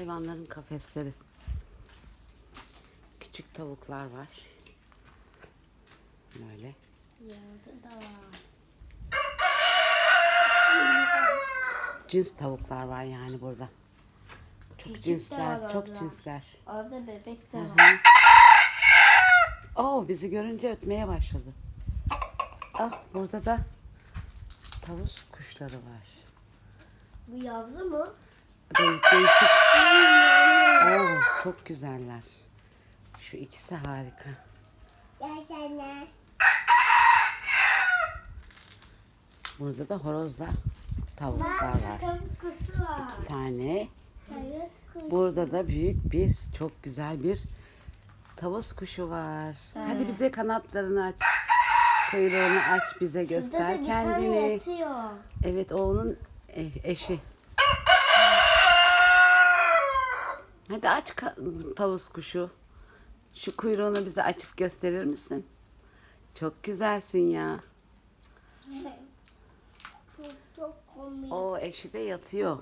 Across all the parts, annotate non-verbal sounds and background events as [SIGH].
hayvanların kafesleri. Küçük tavuklar var. Böyle. Da. Cins tavuklar var yani burada. Çok Küçük cinsler, çok cinsler. Orada bebek de Hı var. hı. Oo, bizi görünce ötmeye başladı. Ah, burada da tavus kuşları var. Bu yavru mu? Değişik değişik. Çok güzeller. Şu ikisi harika. Yaşanlar. Burada da horozla tavuklar var. Tavuk var. Bir tane. Burada da büyük bir, çok güzel bir tavus kuşu var. Hadi bize kanatlarını aç. Kuyruğunu aç bize Şurada da göster bir tane kendini. yatıyor. Evet o onun e- eşi. Hadi aç tavus kuşu. Şu kuyruğunu bize açıp gösterir misin? Çok güzelsin ya. Çok çok komik. O eşi de yatıyor.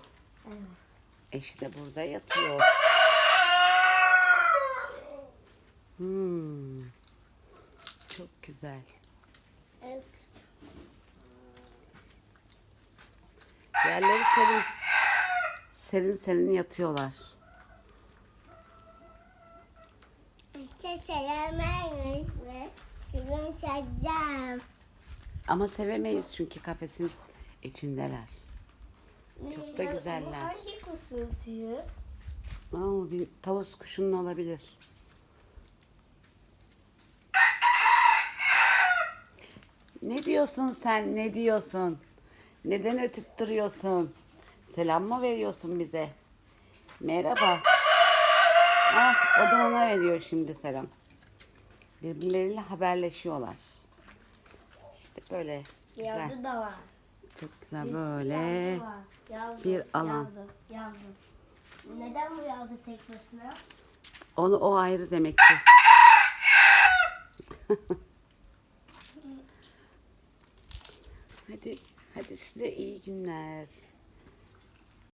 Evet. Eşi de burada yatıyor. Hmm. Çok güzel. Evet. Yerleri serin. Serin serin yatıyorlar. Çeşelemez mi? Ben sayacağım. Ama sevemeyiz çünkü kafesin içindeler. Çok da güzeller. Hangi ötüyor? Aa, bir tavus kuşunun olabilir. Ne diyorsun sen? Ne diyorsun? Neden ötüp duruyorsun? Selam mı veriyorsun bize? Merhaba. Ah, o da ona veriyor şimdi selam. Birbirleriyle haberleşiyorlar. İşte böyle güzel. Yavru da var. Çok güzel Bir böyle. Yavru var. Yavru, bir alan. Yavru, yavru. Neden bu yavru tek başına? Onu o ayrı demek ki. [LAUGHS] hadi hadi size iyi günler.